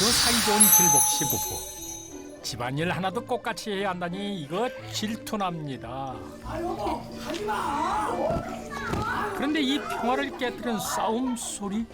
오늘도 사이좋은 길복 씨 부부. 집안일 하나도 똑같이 해야 한다니 이거 질투납니다. 그런데 이 평화를 깨뜨린 싸움 소리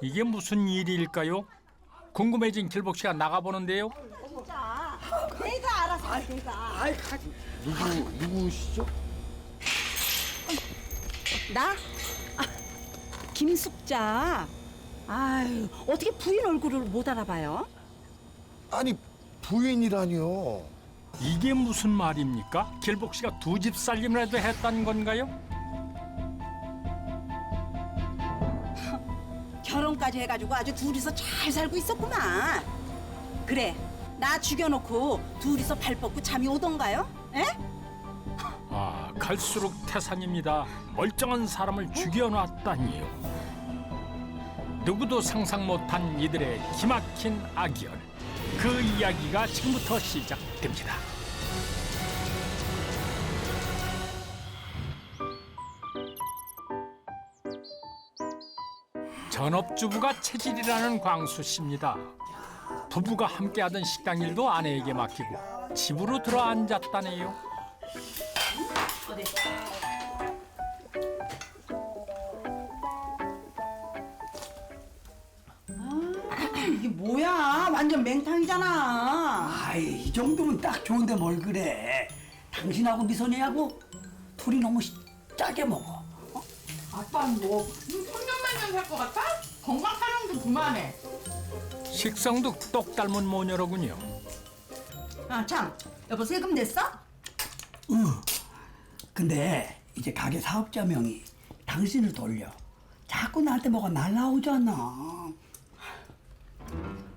이게 무슨 일일까요? 궁금해진 길복 씨가 나가보는데요. 내가 알아서 해, 내가. 누구 누구시죠? 나? 아, 김숙자. 아유, 어떻게 부인 얼굴을 못 알아봐요? 아니 부인이라니요. 이게 무슨 말입니까? 길복 씨가 두 집 살림이라도 했다는 건가요? 결혼까지 해가지고 아주 둘이서 잘 살고 있었구만. 그래, 나 죽여놓고 둘이서 발 뻗고 잠이 오던가요? 에? 아, 갈수록 태산입니다. 멀쩡한 사람을 죽여놨다니요. 누구도 상상 못한 이들의 기막힌 악연. 그 이야기가 지금부터 시작됩니다. 전업주부가 체질이라는 광수 씨입니다. 부부가 함께하던 식당 일도 아내에게 맡기고 집으로 들어앉았다네요. 이게 뭐야? 완전 맹탕이잖아. 아이 이 정도면 딱 좋은데 뭘 그래 당신하고 미선이하고 둘이 너무 시- 짜게 먹어 아빠는 뭐 3년만 년 살 것 같아? 건강 사랑 좀 그만해. 식성도 똑 닮은 모녀로군요. 아, 참. 여보, 세금 냈어? 근데 이제 가게 사업자 명이 당신을 돌려 자꾸 나한테 뭐가 날라오잖아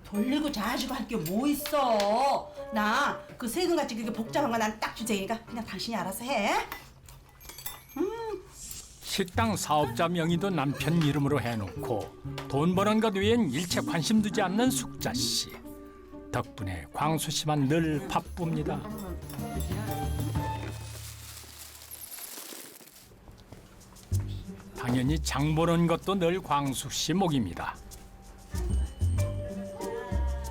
돌리고 자시고 할 게 뭐 있어. 나 그 세금 같이 그게 복잡한 거 난 딱 주제니까 그냥 당신이 알아서 해. 식당 사업자 명의도 남편 이름으로 해놓고 돈 버는 것 외엔 일체 관심 두지 않는 숙자 씨. 덕분에 광수 씨만 늘 바쁩니다. 당연히 장 보는 것도 늘 광수 씨 목입니다.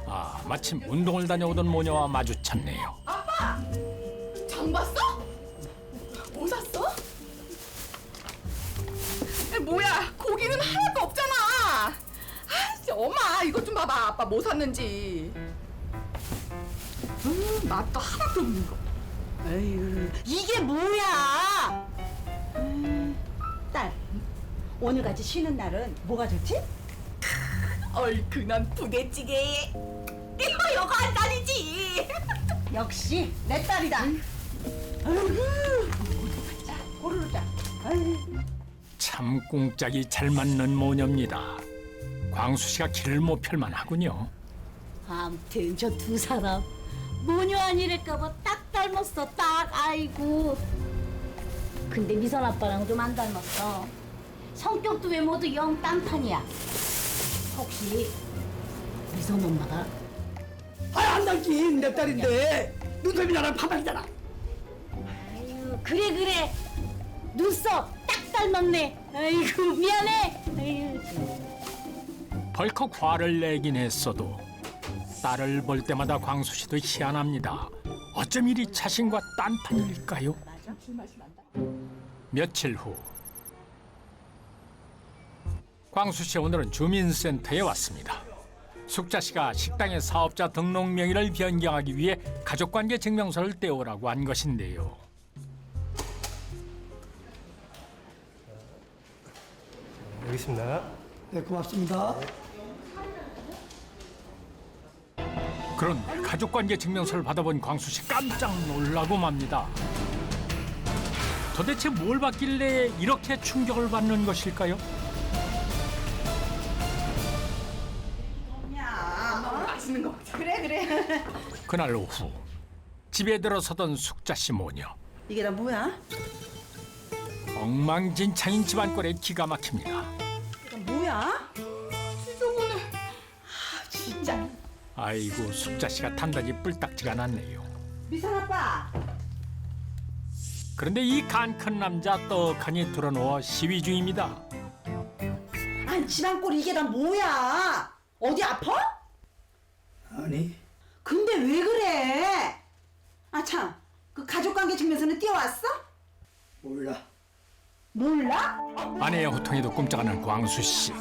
아, 마침 운동을 다녀오던 모녀와 마주쳤네요. 장 봤어? 뭐 샀어? 에, 뭐야 고기는 하나도 없잖아. 아, 진짜 엄마 이것 좀 봐봐 아빠 뭐 샀는지. 음, 맛도 하나도 없는 거. 에휴, 이게 뭐야? 오늘같이 쉬는 날은 뭐가 좋지? 얼큰한 부대찌개에 이거 이거 한 잔이지. 역시 내 딸이다. 아이고, 자, 고르르 자. 아이, 참 꿍짝이 잘 맞는 모녀입니다. 광수 씨가 길을 못 펼만 하군요. 암튼 저 두 사람 모녀 아니랄까봐 딱 닮았어 딱 아이고 근데 미선 아빠랑 좀 안 닮았어 성격도 외모도 영 딴판이야. 혹시 미선 엄마가 아안 닮긴 내 딸인데. 눈썹이 나랑 파닥이잖아. 아유 그래 그래. 눈썹 딱 닮았네. 아이고 미안해. 아유. 벌컥 화를 내긴 했어도 딸을 볼 때마다 광수 씨도 희한합니다. 어쩜 이리 자신과 딴판일까요? 며칠 후 광수 씨 오늘은 주민센터에 왔습니다. 숙자 씨가 식당의 사업자 등록 명의를 변경하기 위해 가족관계 증명서를 떼오라고 한 것인데요. 여기 있습니다. 네 고맙습니다 그런데 가족관계 증명서를 받아본 광수 씨 깜짝 놀라고 맙니다. 도대체 뭘 받길래 이렇게 충격을 받는 것일까요? 그날 오후 집에 들어서던 숙자 씨 모녀 이게 다 뭐야? 엉망진창인 집안꼴에 기가 막힙니다. 이게 뭐야? 지저분해. 진짜. 아이고 숙자 씨가 단단히 뿔딱지가 났네요. 미선 아빠. 그런데 이 간 큰 남자 떡하니 드러누워 시위 중입니다. 아니 집안 꼴 이게 다 뭐야? 어디 아파? 아니 근데 왜 그래? 아 참, 그 가족관계 측면서는 뛰어왔어? 몰라. 몰라? 아내의 호통에도 꼼짝않는 광수 씨.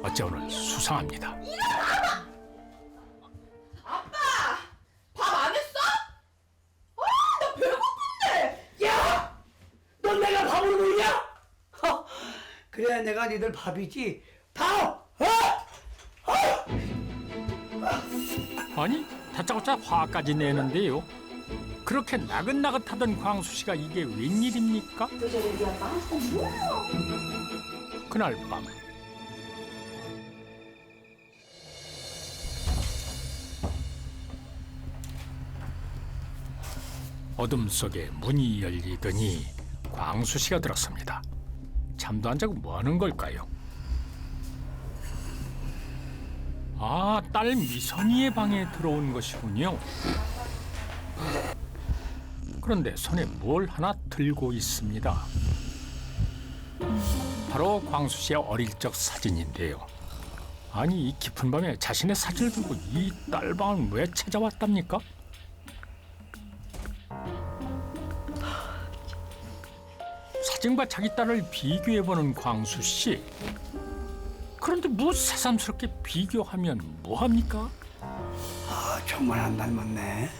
어째 오늘 수상합니다. 밥안 했어? 아, 나 배고픈데. 야! 넌 내가 밥을 먹냐? 허! 그래야 내가 니들 밥이지. 밥! 어? 아니 다짜고짜 화까지 내는데요. 그렇게 나긋나긋하던 광수 씨가 이게 웬일입니까? 그날 밤 어둠 속에 문이 열리더니 광수 씨가 들었습니다. 잠도 안 자고 뭐 하는 걸까요? 아, 딸 미선이의 방에 들어온 것이군요. 그런데 손에 뭘 하나 들고 있습니다. 바로 광수 씨의 어릴 적 사진인데요. 아니 이 깊은 밤에 자신의 사진을 들고 이 딸 방을 왜 찾아왔답니까? 사진과 자기 딸을 비교해보는 광수 씨. 그런데 뭐 새삼스럽게 비교하면 뭐합니까? 아 정말 안 닮았네.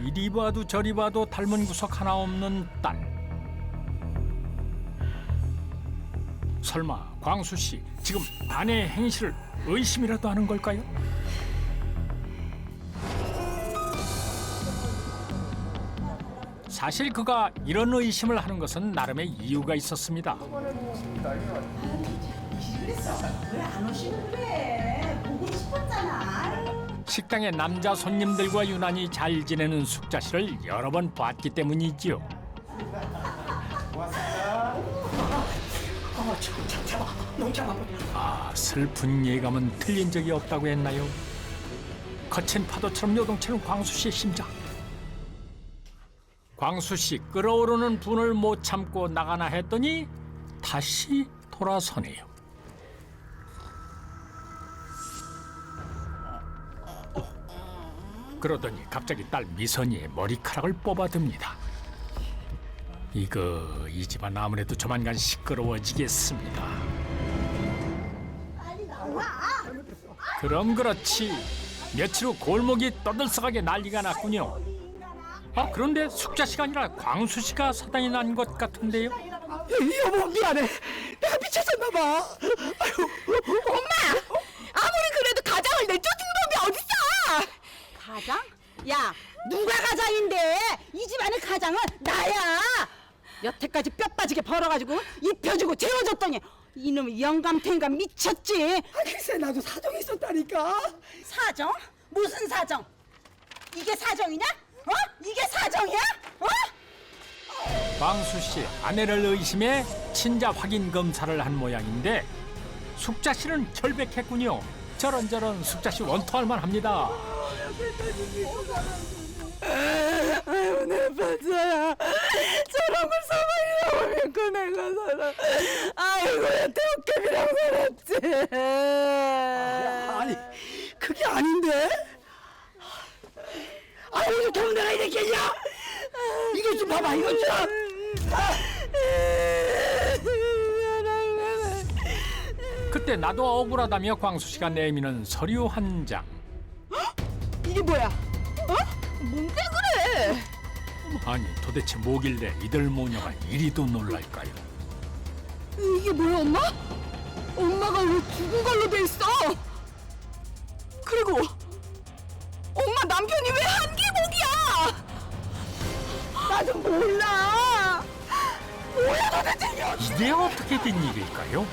이리 봐도 저리 봐도 닮은 구석 하나 없는 딸. 설마 광수 씨 지금 아내의 행실을 의심이라도 하는 걸까요? 사실 그가 이런 의심을 하는 것은 나름의 이유가 있었습니다. 왜 안 오시는 그래? 보고 싶었잖아. 식당에 남자 손님들과 유난히 잘 지내는 숙자 씨를 여러 번 봤기 때문이지요. 어, 참, 참, 잡아. 너무 잡아버려. 아, 슬픈 예감은 틀린 적이 없다고 했나요? 거친 파도처럼 요동치는 광수 씨의 심장. 광수 씨 끓어오르는 분을 못 참고 나가나 했더니 다시 돌아서네요. 그러더니 갑자기 딸 미선이의 머리카락을 뽑아듭니다. 이거 이 집안 아무래도 조만간 시끄러워지겠습니다. 그럼 그렇지. 며칠 후 골목이 떠들썩하게 난리가 났군요. 아 그런데 숙자 아니라 광수 씨가 사단이 난 것 같은데요. 여보 미안해. 내가 미쳤었나 봐. 아무리 그래도 가장을 내쫓는 놈이 어딨어? 가장? 야, 누가 가장인데? 이 집안의 가장은 나야. 여태까지 뼈 빠지게 벌어가지고 입혀주고 재워줬더니 이놈 영감탱이가 미쳤지. 아, 글쎄 나도 사정이 있었다니까. 사정? 무슨 사정? 이게 사정이냐? 어? 이게 사정이야? 어? 광수 씨 아내를 의심해 친자 확인 검사를 한 모양인데 숙자 씨는 결백했군요. 저런 저런 숙자 씨 원통할 만 합니다. 아유 내 반사야 저런 걸 사망이 나오면 그 내가 살아 아이고 태옥캡이랑 살았지 아니 그게 아닌데. 아 오늘 동네가 이랬겠냐? 이것 좀 봐봐 이것 좀. 그때 나도 억울하다며 광수 씨가 내미는 서류 한 장. 이게 뭐야 어? 뭔데 그래 아니 도대체 뭐길래 이들 모녀가 이리도 놀랄까요? 이게 뭐야 엄마? 엄마가 왜 죽은 걸로 돼 있어 그리고 엄마 남편이 왜 한기복이야 나도 몰라 뭐야 도대체 이게 이게 어떻게 된 일일까요?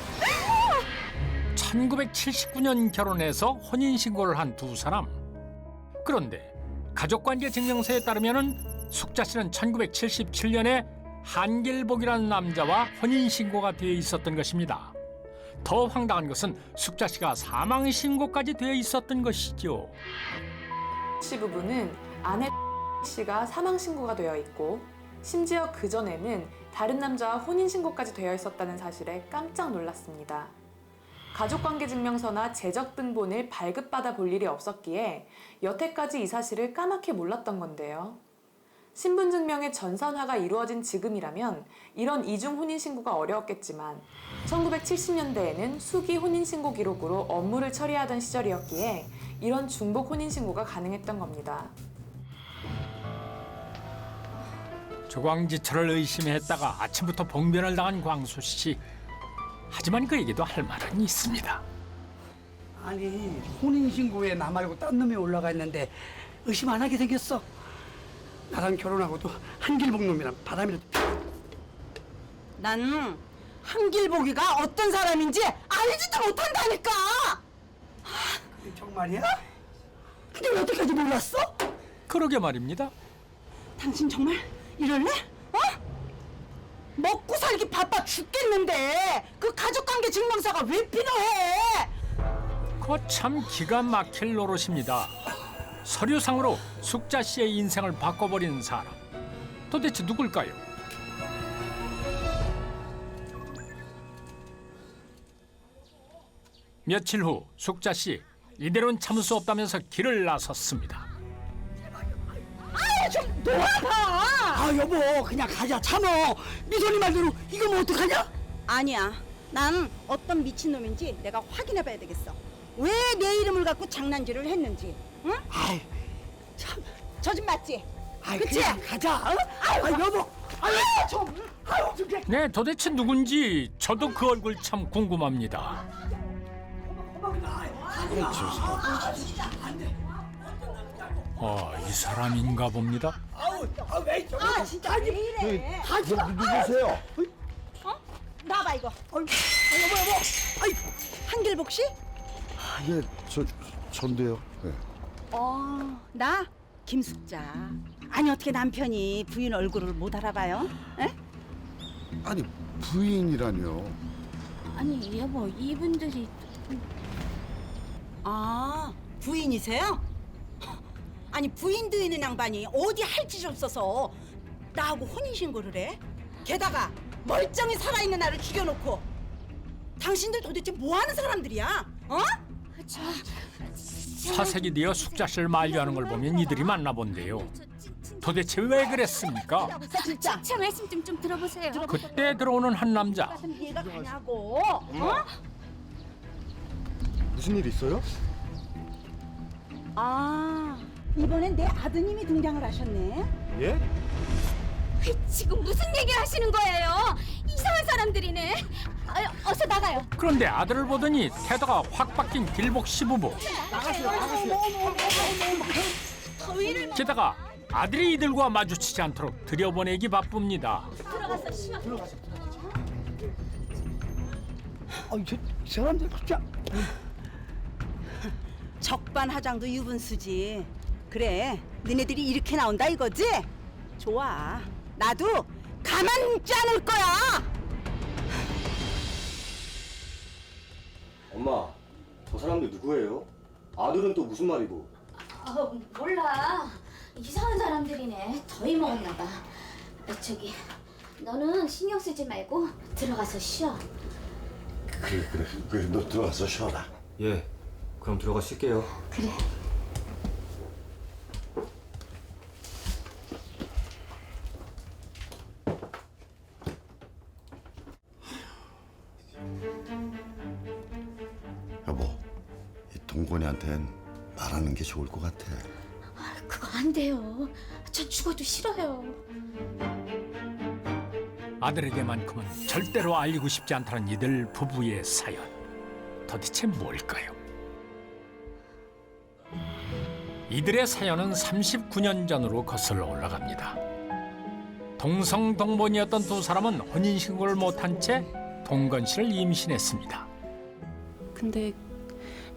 1979년 결혼해서 혼인신고를 한 두 사람. 그런데 가족관계 증명서에 따르면 숙자 씨는 1977년에 한길복이라는 남자와 혼인신고가 되어 있었던 것입니다. 더 황당한 것은 숙자 씨가 사망 신고까지 되어 있었던 것이죠. 씨 부부는 아내 씨가 사망 신고가 되어 있고 심지어 그 전에는 다른 남자와 혼인 신고까지 되어 있었다는 사실에 깜짝 놀랐습니다. 가족관계 증명서나 재적 등본을 발급받아 볼 일이 없었기에 여태까지 이 사실을 까맣게 몰랐던 건데요. 신분증명의 전산화가 이루어진 지금이라면 이런 이중 혼인신고가 어려웠겠지만 1970년대에는 수기 혼인신고 기록으로 업무를 처리하던 시절이었기에 이런 중복 혼인신고가 가능했던 겁니다. 조광지철을 의심했다가 아침부터 봉변을 당한 광수 씨. 하지만 그에게도 할 말은 있습니다. 아니 혼인신고에 나 말고 딴 놈이 올라가 있는데 의심 안 하게 생겼어. 나랑 결혼하고도 한길복 놈이랑 바람이라 난 한길보기가 어떤 사람인지 알지도 못한다니까. 정말이야? 근데 왜 여태까지 몰랐어? 그러게 말입니다. 당신 정말 이럴래? 어? 먹고 살기 바빠 죽겠는데 그 가족관계 증명서가 왜 필요해? 거참 기가 막힐 노릇입니다. 서류상으로 숙자 씨의 인생을 바꿔버린 사람. 도대체 누굴까요? 며칠 후 숙자 씨 이대로는 참을 수 없다면서 길을 나섰습니다. 좀 놓아봐. 아 여보 그냥 가자 참어. 미소리 말대로 이거 뭐 어떡하냐? 아니야. 난 어떤 미친놈인지 내가 확인해 봐야 되겠어. 왜 내 이름을 갖고 장난질을 했는지. 응? 아이 참. 저 집 맞지? 아이 그치? 그냥 가자. 어? 아 여보. 아유 좀. 아유 좀. 그냥 네, 도대체 누군지 저도 그 얼굴 참 궁금합니다. 어, 이 사람인가 봅니다. 아왜 저기. 아 진짜 왜 이래? 누, 누구세요? 나봐 이거. 여보 여보. 아이 한길복 씨? 예, 저 전데요. 네. 어, 나 김숙자. 아니 어떻게 남편이 부인 얼굴을 못 알아봐요? 에? 아니 부인이라뇨. 아니 여보 이분들이 아 부인이세요? 아니 부인도 있는 양반이 어디 할 짓이 없어서 나하고 혼인신고를 해? 게다가 멀쩡히 살아있는 나를 죽여놓고 당신들 도대체 뭐하는 사람들이야? 어? 사색이 되어 숙자 씨를 만류하는 걸 보면 이들이 맞나 본데요. 도대체 왜 그랬습니까? 진짜 제 말씀 좀 좀 들어보세요. 그때 들어오는 한 남자. 이해가 가냐고 어? 무슨 일 있어요? 아 이번엔 내 아드님이 등장을 하셨네 예? 지금 무슨 얘기 하시는 거예요? 이상한 사람들이네. 아, 어서 나가요. 그런데 아들을 보더니 태도가 확 바뀐 길복 시부부. 더위를 게다가 아들이 이들과 마주치지 않도록 들여보내기 바쁩니다. 들어가서 쉬어. 아이 저 사람들 진짜. 적반하장도 유분수지 그래 니네들이 이렇게 나온다 이거지? 좋아 나도 가만 있지 않을 거야 엄마, 저 사람들 누구예요? 아들은 또 무슨 말이고? 어, 몰라. 이상한 사람들이네. 더위 먹었나 봐. 어, 저기 너는 신경 쓰지 말고 들어가서 쉬어. 그래 그래 그래 너 들어가서 쉬어라. 예, 그럼 들어가 쉴게요. 그래. 좋을 것 같아. 그거 안 돼요. 전 죽어도 싫어요. 아들에게만큼은 절대로 알리고 싶지 않다는 이들 부부의 사연. 도대체 뭘까요? 이들의 사연은 39년 전으로 거슬러 올라갑니다. 동성동본이었던 두 사람은 혼인신고를 못한 채 동건 씨를 임신했습니다. 근데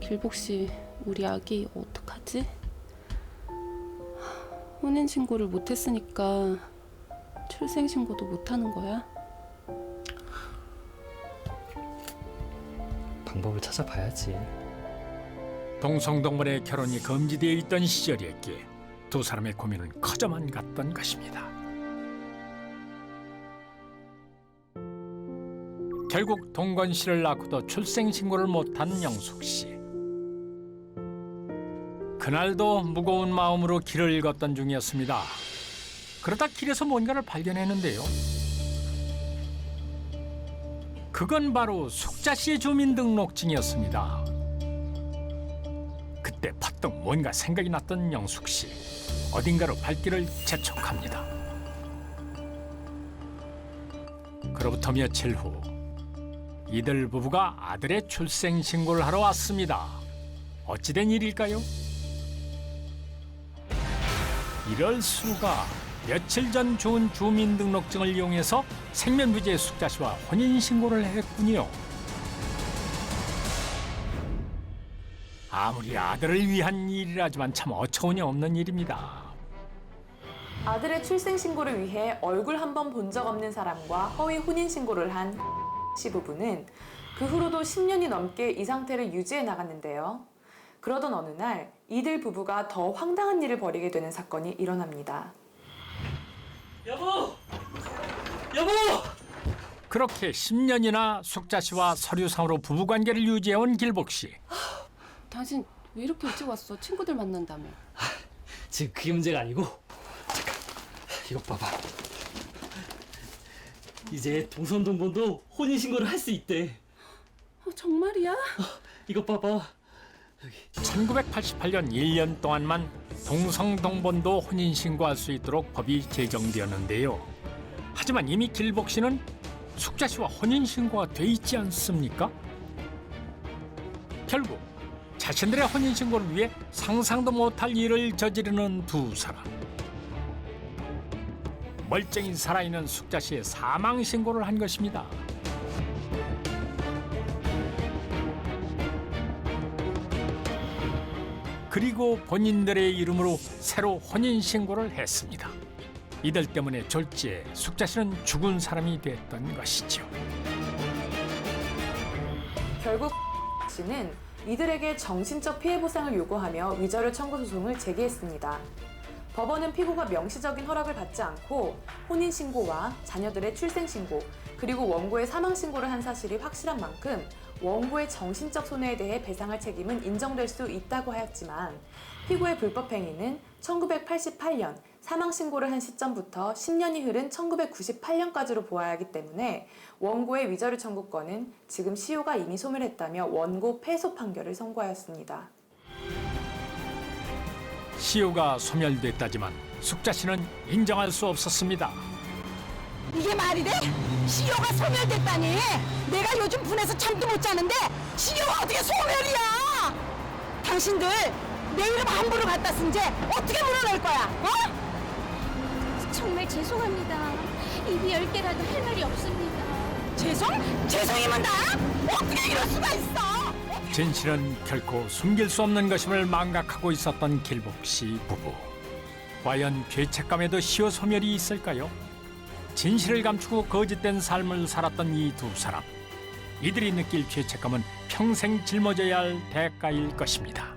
길복 씨, 우리 아기 어떡하지? 혼인 신고를 못 했으니까 출생 신고도 못 하는 거야? 방법을 찾아봐야지. 동성동본의 결혼이 금지되어 있던 시절이었기에 두 사람의 고민은 커져만 갔던 것입니다. 결국 동건 씨를 낳고도 출생 신고를 못한 영숙 씨. 그날도 무거운 마음으로 길을 걷던 중이었습니다. 그러다 길에서 뭔가를 발견했는데요. 그건 바로 숙자 씨의 주민등록증이었습니다. 그때 퍼뜩 뭔가 생각이 났던 영숙 씨. 어딘가로 발길을 재촉합니다. 그로부터 며칠 후 이들 부부가 아들의 출생 신고를 하러 왔습니다. 어찌된 일일까요? 이럴 수가 며칠 전 주운 주민등록증을 이용해서 생면부지의 숙자 씨와 혼인 신고를 했군요. 아무리 아들을 위한 일이라지만 참 어처구니 없는 일입니다. 아들의 출생 신고를 위해 얼굴 한 번 본 적 없는 사람과 허위 혼인 신고를 한 씨 부부는 그 후로도 10년이 넘게 이 상태를 유지해 나갔는데요. 그러던 어느 날 이들 부부가 더 황당한 일을 벌이게 되는 사건이 일어납니다. 여보! 여보! 그렇게 10년이나 숙자 씨와 서류상으로 부부 관계를 유지해온 길복 씨. 당신 왜 이렇게 일찍 왔어? 친구들 만난다며. 지금 그게 문제가 아니고 잠깐 이거 봐봐 이제 동선 동본도 혼인 신고를 할 수 있대 어, 정말이야? 이거 봐봐 1988년 1년 동안만 동성동본도 혼인신고할 수 있도록 법이 제정되었는데요. 하지만 이미 길복 씨는 숙자 씨와 혼인신고가 돼 있지 않습니까? 결국 자신들의 혼인신고를 위해 상상도 못할 일을 저지르는 두 사람. 멀쩡히 살아있는 숙자 씨의 사망신고를 한 것입니다. 그리고 본인들의 이름으로 새로 혼인 신고를 했습니다. 이들 때문에 졸지에 숙자 씨는 죽은 사람이 됐던 것이죠. 결국 씨는 이들에게 정신적 피해 보상을 요구하며 위자료 청구 소송을 제기했습니다. 법원은 피고가 명시적인 허락을 받지 않고 혼인 신고와 자녀들의 출생 신고 그리고 원고의 사망 신고를 한 사실이 확실한 만큼 원고의 정신적 손해에 대해 배상할 책임은 인정될 수 있다고 하였지만 피고의 불법 행위는 1988년 사망 신고를 한 시점부터 10년이 흐른 1998년까지로 보아야 하기 때문에 원고의 위자료 청구권은 지금 시효가 이미 소멸했다며 원고 패소 판결을 선고하였습니다. 시효가 소멸됐다지만 숙자 씨는 인정할 수 없었습니다. 이게 말이 돼? 시효가 소멸됐다니? 내가 요즘 분해서 잠도 못 자는데 시효가 어떻게 소멸이야? 당신들 내 이름 함부로 갖다 쓴 죄 어떻게 물어낼 거야? 어? 정말 죄송합니다. 입이 열 개라도 할 말이 없습니다. 죄송? 죄송이면 나? 어떻게 이럴 수가 있어? 진실은 결코 숨길 수 없는 것임을 망각하고 있었던 길복 씨 부부. 과연 죄책감에도 시효 소멸이 있을까요? 진실을 감추고 거짓된 삶을 살았던 이 두 사람. 이들이 느낄 죄책감은 평생 짊어져야 할 대가일 것입니다.